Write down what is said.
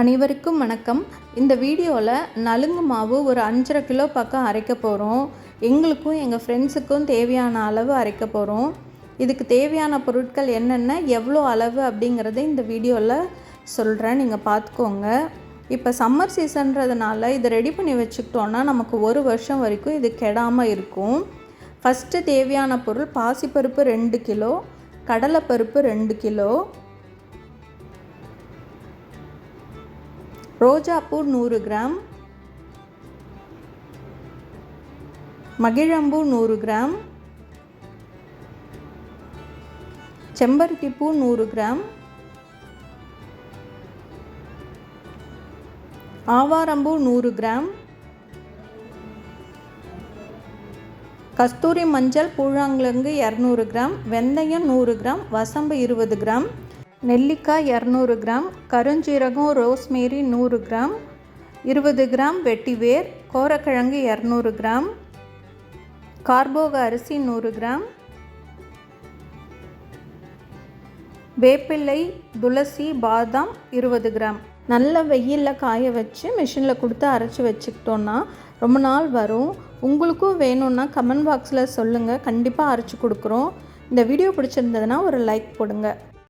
அனைவருக்கும் வணக்கம். இந்த வீடியோவில் நலுங்கு மாவு ஒரு அஞ்சரை கிலோ பக்கம் அரைக்க போகிறோம் எங்களுக்கும் எங்கள் ஃப்ரெண்ட்ஸுக்கும் தேவையான அளவு அரைக்க போகிறோம் இதுக்கு தேவையான பொருட்கள் என்னென்ன எவ்வளோ அளவு அப்படிங்கிறத இந்த வீடியோவில் சொல்கிறேன் நீங்கள் பார்த்துக்கோங்க இப்போ சம்மர் சீசன்றதுனால இதை ரெடி பண்ணி வச்சுக்கிட்டோன்னா நமக்கு ஒரு வருஷம் வரைக்கும் இது கெடாமல் இருக்கும். ஃபஸ்ட்டு தேவையான பொருள் பாசிப்பருப்பு ரெண்டு கிலோ கடலைப்பருப்பு ரெண்டு கிலோ ரோஜாப்பூ நூறு கிராம். மகிழம்பூ நூறு கிராம். செம்பருத்திப்பூ நூறு கிராம். ஆவாரம்பூ நூறு கிராம். கஸ்தூரி மஞ்சள் பூழாங்கிழங்கு இரநூறு கிராம். வெந்தயம் நூறு கிராம். வசம்பு இருபது கிராம். நெல்லிக்காய் இரநூறு கிராம் கருஞ்சீரகம் ரோஸ்மேரி நூறு கிராம் இருபது கிராம் வெட்டிவேர் கோரக்கிழங்கு இரநூறு கிராம் கார்போக அரிசி நூறு கிராம் வேப்பிலை துளசி பாதாம் இருபது கிராம். நல்ல வெயிலில் காய வச்சு மிஷினில் கொடுத்து அரைச்சி வச்சுக்கிட்டோன்னா ரொம்ப நாள் வரும். உங்களுக்கும் வேணும்னா கமெண்ட் பாக்ஸில் சொல்லுங்கள் கண்டிப்பாக அரைச்சி கொடுக்குறோம். இந்த வீடியோ பிடிச்சிருந்ததுன்னா ஒரு லைக் போடுங்க.